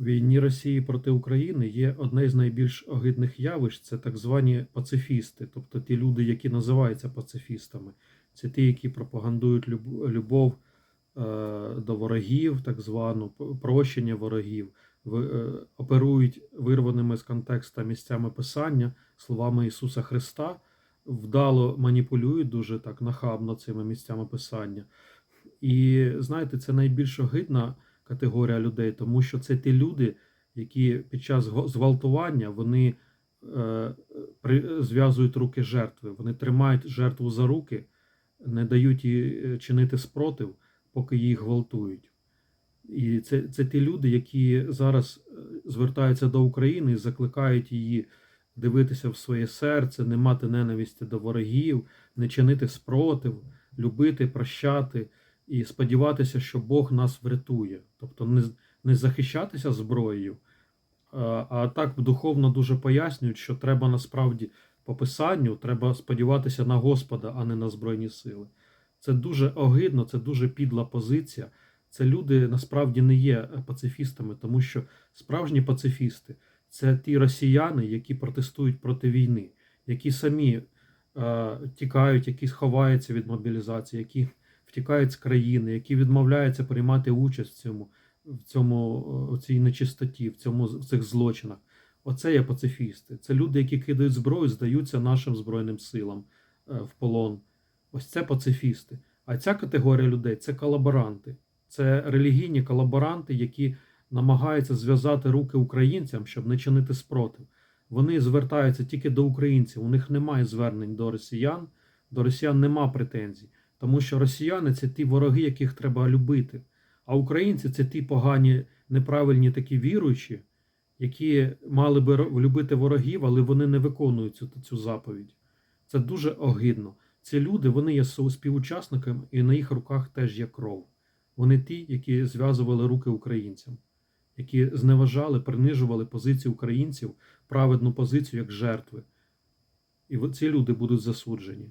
війні Росії проти України є одне з найбільш огидних явищ це так звані пацифісти, тобто ті люди, які називаються пацифістами. Це ті, які пропагандують любов е, до ворогів, так звану прощення ворогів, е, оперують вирваними з контекста місцями писання, словами Ісуса Христа, вдало маніпулюють дуже так нахабно цими місцями писання. І знаєте, це найбільш огидна категорія людей, тому що це ті люди, які під час зґвалтування вони е, зв'язують руки жертви, вони тримають жертву за руки, не дають їй е, чинити спротив, поки її гвалтують. І це, це ті люди, які зараз е, звертаються до України і закликають її дивитися в своє серце, не мати ненависті до ворогів, не чинити спротив, любити, прощати і сподіватися, що Бог нас врятує. Тобто не, не захищатися зброєю, а, так духовно дуже пояснюють, що треба насправді по писанню, треба сподіватися на Господа, а не на Збройні сили. Це дуже огидно, це дуже підла позиція. Це люди насправді не є пацифістами, тому що справжні пацифісти це ті росіяни, які протестують проти війни, які самі е, тікають, які ховаються від мобілізації, які втікають з країни, які відмовляються приймати участь в цьому, в цьому е, в цій нечистоті, в цьому в цих злочинах. Оце є пацифісти. Це люди, які кидають зброю, здаються нашим збройним силам е, в полон. Ось це пацифісти. А ця категорія людей це колаборанти, це релігійні колаборанти, які намагаються зв'язати руки українцям, щоб не чинити спротив. Вони звертаються тільки до українців. У них немає звернень до росіян. До росіян нема претензій, тому що росіяни це ті вороги, яких треба любити. А українці це ті погані, неправильні такі віруючі, які мали би любити ворогів, але вони не виконують цю, цю заповідь. Це дуже огидно. Ці люди вони є співучасниками, і на їх руках теж є кров. Вони ті, які зв'язували руки українцям, які зневажали, принижували позицію українців, праведну позицію як жертви. І ці люди будуть засуджені.